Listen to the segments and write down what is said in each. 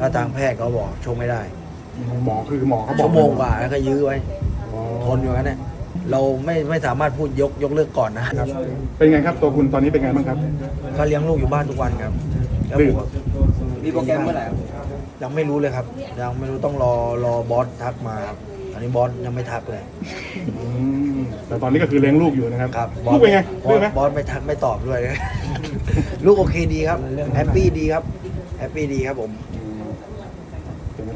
ก็ทางแพทย์เขาบอกชกไม่ได้หมอคือหมอเขาบอกชั่วโมงกว่าแล้วก็ยื้อไว้อ๋อทนอยู่งั้นเนี่ยเราไม่ไม่สามารถพูดยกยกเลิกก่อนนะครับ เป็นไงครับตัวคุณตอนนี้เป็นไงบ้างครับก็เลี้ยงลูกอยู่บ้านทุกวันครับก็ดื้อบวกมีโปรแกรมเมื่อไหร่ครับยังไม่รู้เลยครับยังไม่รู้ต้องรอรอบอสทักมาครับอันนี้บอสยังไม่ทักเลยอืมแต่ตอนนี้ก็คือเลี้ยงลูกอยู่นะครับครับลูกเป็นไงบอดื้สอไหมบอสไม่ทักไม่ตอบด้วย ลูกโอเคดีครับแฮปปี้ดีครับแฮปปี้ดีครับผมอืมเดี๋ยวมา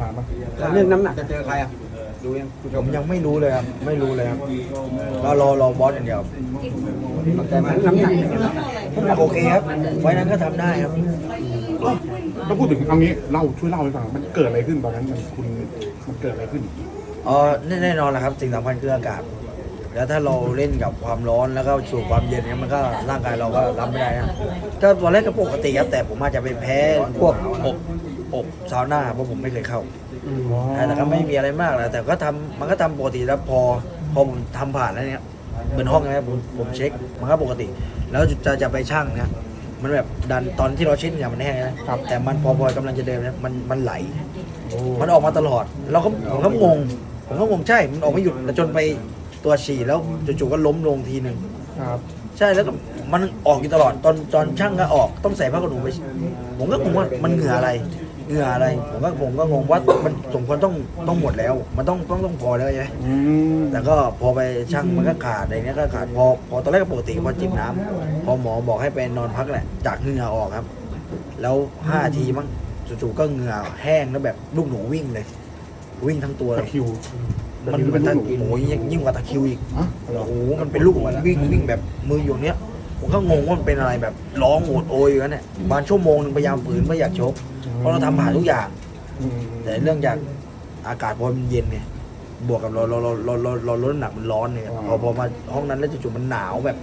ถามป่ะเรื่องน้ำหนักจะเจอใครอะดูยังผู้ชผมมยังไม่รู้เลยครับไม่รู้เลยครับก็รอรอบอสอย่างเดียวเข้าใจไหมน้ำหนักน้ำหนักโอเคครับไว้นั้นก็ทำได้ครับถ้าพูดถึงเอางี้เล่าช่วยเล่าให้ฟังมันเกิดอะไรขึ้นตอนนั้นมันคุณมันเกิดอะไรขึ้นเออแน่แน่นอนแหละครับสิ่งสำคัญคืออากาศแล้วถ้าเราเล่นกับความร้อนแล้วก็สู่ความเย็นเนี่ยมันก็ร่างกายเราก็รับไม่ได้นะก็ตอนแรกก็ปกติครับแต่ผมอาจจะไปแพ้พวกอบ อบซาวน่าเพราะผมไม่เคยเข้าแต่ก็ไม่มีอะไรมากนะแต่ก็ทำมันก็ทำปกติแล้วพอพอผมทำผ่านแล้วเนี่ยเป็นห้องนะผมผมเช็คมันก็ปกติ แล้วจะจะไปช่างเนี่ยมันแบบดันตอนที่เราเช็ดเนี่ยมันแห้งนะครับแต่มันพอพอกำลังจะเดินเนี่ยมันมันไหล มันออกมาตลอดเราก็ผมก็งงผมก็งงใช่มันออกไม่หยุดจนไปตัวฉี่แล้วจู่ๆก็ล้มลงทีหนึ่งครับใช่แล้วก็มันออกอยู่ตลอดตอนตอนช่างก็ออกต้องใส่ผ้าขนหนูไปผมก็งงว่ามันเหงื่ออะไร เหงื่ออะไร ผมก็ผมก็งงว่ามันสมควรต้องต้องหมดแล้ว มันต้องต้องต้องพอแล้วใช่ไหมอืมแต่ก็พอไปช่างมันก็ขาดอะไรเนี้ยก็ขาดพอพอตอนแรกก็ปกติพอจิบน้ำพอหมอบอกให้ไปนอนพักแหละ จากเหงื่อออกครับ แล้วห้าทีมั้งจู่ๆก็เหงื่อแห้งแล้วแบบลูกหนูวิ่งเลย วิ่งทั้งตัวเลตะย คริวมันตะคริวมัเป็นนตะลูกหนูโอ้ยยิ่งกว่าตะคริวอีก อะโอ้โห มันเป็นลูกวิ่งวิ่งแบบมืออยู่เนี้ย ผมก็งงว่ามันเป็นอะไรแบบร้องโอดโอยอยู่นั่นแหละบานชั่วโมงหนึงพยายามฝืนไม่อยากชกเพราะเราทำผ่านทุกอย่าง อืมแต่เรื่องจากอากาศพอมันเย็นเนี่ยบวกกับเราเราเราเราเราเราลดน้ำหนักมันร้อนเนี่ยพอพอมาห้องนั้นแล้วจู่ๆมันหนาวแบบ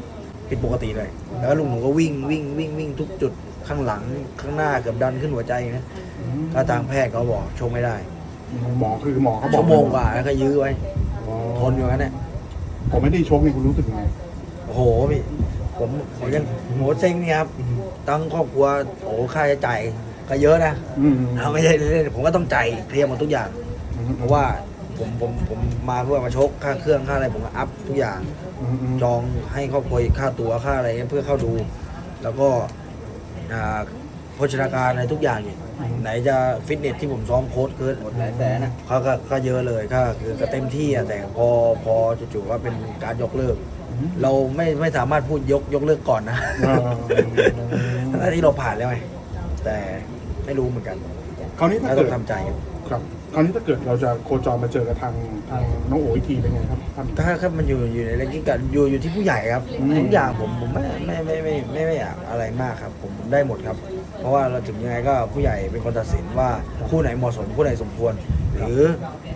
ผิดปกติเลย แล้วลุงหนูก็วิ่งวิ่งวิ่งวิ่งทุกจุดข้างหลังข้างหน้าเกือบดันขึ้นหัวใจนะก็ทางแพทย์เขาบอกชกไม่ได้หมอคือหมอเขาบอกชั่วโมงกว่าแล้วก็ยื้อไว้อ๋อทนอยู่งั้นเนี่ยผมไม่ได้ชกนี่คุณรู้สึกยังไงโอ้โหพี่ ผมผมยังโหเซ็งเนี่ยครับตั้งครอบครัวโอ้โหค่าใช้จ่ายก็เยอะนะอืมเราไม่ใช่เล่นๆผมก็ต้องจ่ายเคลียร์หมดทุกอย่างอืมเพราะว่าผมผมผมมาเพื่อมาชกค่าเครื่องค่าอะไรผมก็อัพทุกอย่างอืมอืมจองให้ครอบครัวอีกค่าตั๋วค่าอะไรเงี้ยเพื่อเข้าดู แล้วก็อ่าโภชนาการอะไรทุกอย่างอีกไหนจะฟิตเนสที่ผมซ้อมโค้ชคือหมดหลายแสนนะเขาก็ก็เยอะเลยก็คือก็เต็มที่อะแต่พอพอจู่ๆว่าเป็นการยกเลิก เราไม่ไม่สามารถพูดยกยกเลิกก่อนนะอ่าทั้งที่เราผ่านแล้วไงแต่ไม่รู้เหมือนกันคราวนี้ถ้าก็ต้เกิอดงทำใจครับ ครับคราวนี้ถ้าเกิดเราจะโคจรมาเจอกับทางทางน้องโอ๋อีกทีเป็นไงครับท่าน ถ้าถ้ามันอยู่อยู่ในเรื่องกันอยู่อยู่ที่ผู้ใหญ่ครับอืม ทุกอย่างผมผมไม่ไม่ไม่ไม่ไม่ไม่อยากอะไรมากครับผมได้หมดครับ เพราะว่าเราถึงยังไงก็ผู้ใหญ่เป็นคนตัดสินว่าคู่ไหนเหมาะสมคู่ไหนสมควร หรือ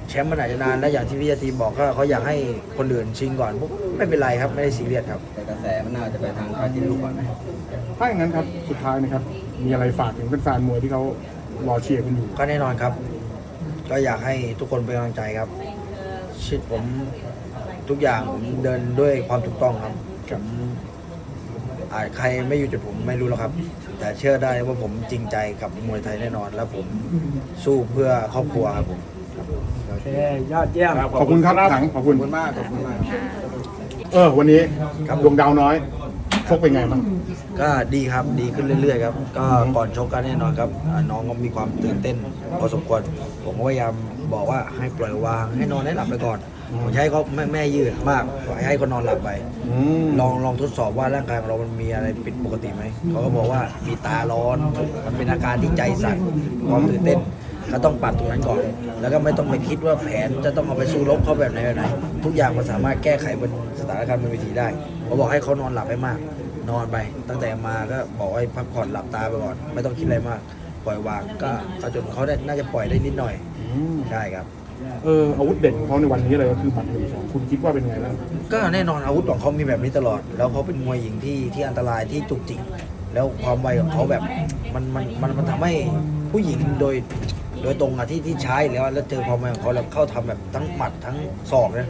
แชมป์มันอาจจะนานและอย่างที่พี่ยาทีมบอกก็เขาอยากให้คนอื่นชิงก่อนปุ๊บไม่เป็นไรครับไม่ได้ซีเรียสครับ แต่กระแสมันน่าจะไปทางการที่ลูกก่อนนะถ้าอย่างนั้นครับสุดท้ายนะครับมีอะไรฝากถึงแฟนๆมวยที่เขารอเชียร์คุณอยู่ ก็แน่นอนครับ ก็อยากให้ทุกคนเป็นกำลังใจครับชิดผมทุกอย่างผมเดินด้วยความถูกต้องครับผมอาจใครไม่อยู่จุดผมไม่รู้หรอกครับ แต่เชื่อได้ว่าผมจริงใจกับมวยไทยแน่นอน และผมสู้เพื่อครอบครัวครับผมโอเคยอดเยี่ยม ขอบคุณครับถังขอบคุณ ขอบคุณมากขอบคุณมาก เออ วันนี้ครับดวงดาวน้อย ชกเป็นไงบ้างก็ดีครับดีขึ้นเรื่อยๆครับก็ก่อนชกกันแน่นอนครับอ่าน้องก็มีความตื่นเต้นพอสมควรผมก็พยายามบอกว่าให้ปล่อยวางให้นอนให้หลับไปก่อนผมจะให้เขาแม่แม่ยืดมากปล่อยให้เขานอนหลับไป อืมลองลองทดสอบว่าร่างกายของเรามันมีอะไรผิดปกติไหมเขาก็บอกว่ามีตาร้อนมันเป็นอาการที่ใจสั่นความตื่นเต้นก็ต้องปัดตรงนั้นก่อน แล้วก็ไม่ต้องไปคิดว่าแผนจะต้องเอาไปสู้รบเขาแบบไหนแบบไหน ทุกอย่างมันสามารถแก้ไขบนสถานการณ์บนเวทีได้ ผมบอกให้เขานอนหลับให้มาก นอนไป ตั้งแต่มาก็บอกให้พักผ่อนหลับตาไปก่อน ไม่ต้องคิดอะไรมาก ปล่อยวางก็ก็จนเขาได้น่าจะปล่อยได้นิดหน่อย อืมใช่ครับ เอออาวุธเด่นของเขาในวันนี้เลยก็คือหมัดหนึ่งสองคุณคิดว่าเป็นไงบ้างก็แน่นอนอาวุธของเขามีแบบนี้ตลอด แล้วเขาเป็นมวยหญิงที่ที่อันตรายที่จุกจิก แล้วความไวของเขาแบบมันมันมันมันทำให้ผู้หญิงโดย โดยตรงอะที่ที่ใช้แล้วแล้วเจอความไวของเขาแล้วเข้าทำแบบทั้งหมัดทั้งศอกนะ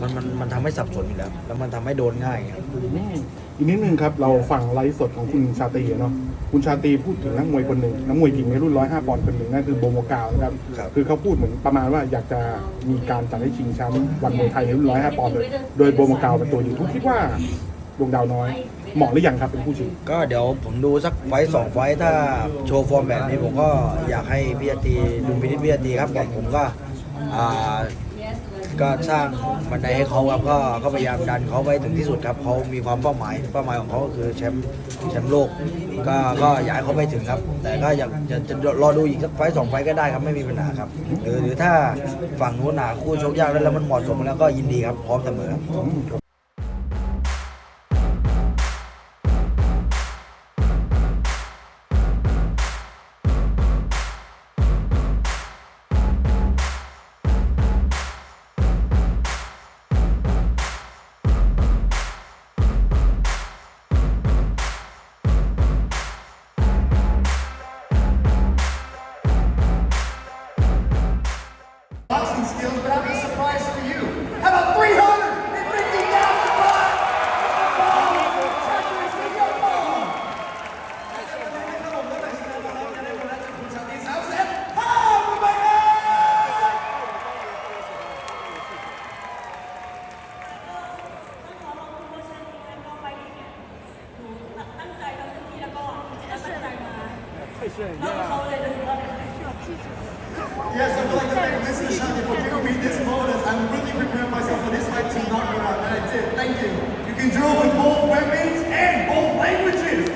มันมันมันทำให้สับสนอยู่แล้ว แล้วมันทำให้โดนง่ายครับ อืมอีกนิดนึงครับ เราฟังไลฟ์สดของคุณชาตรีอะเนาะคุณชาตรีพูดถึงนักมวยคนหนึ่งนักมวยหญิงในรุ่น 105 ปอนด์คนหนึ่งนั่นคือโบโมกาวนะครับครับ คือเขาพูดเหมือนประมาณว่าอยากจะมีการจัดให้ชิงแชมป์วันมวยไทยในรุ่น 105 ปอนด์เลยโดยโบโมกาวเป็นตัวอยู่ทุกคิดว่าดวงดาวน้อยเหมาะหรือยังครับเป็นผู้ชิงก็เดี๋ยวผมดูสักไฟต์สองไฟต์ถ้าโชว์ฟอร์มแบบนี้ผมก็อยากให้พี่อาตีดูพินิจพี่อาตีครับแต่ผมก็อ่า ก็สร้างบันไดให้เขาครับก็ก็พยายามดันเขาไว้ถึงที่สุดครับเขามีความเป้าหมายเป้าหมายของเขาก็คือแชมป์แชมป์โลก ก็ก็อยากให้เขาไปถึงครับ แต่ก็อยากจะจะรอดูอีกสักไฟต์สองไฟต์ก็ได้ครับไม่มีปัญหาครับหรือหรือถ้าฝั่งนู้นหาคู่ชกยากแล้วแล้วมันเหมาะสมแล้วก็ยินดีครับพร้อมเสมอครับ Yes, I feel like to thank Mr. Shani for giving me this moment. I'm really preparing myself for this fight to knock her out, and I did. Thank you. You can drill with both weapons and both languages.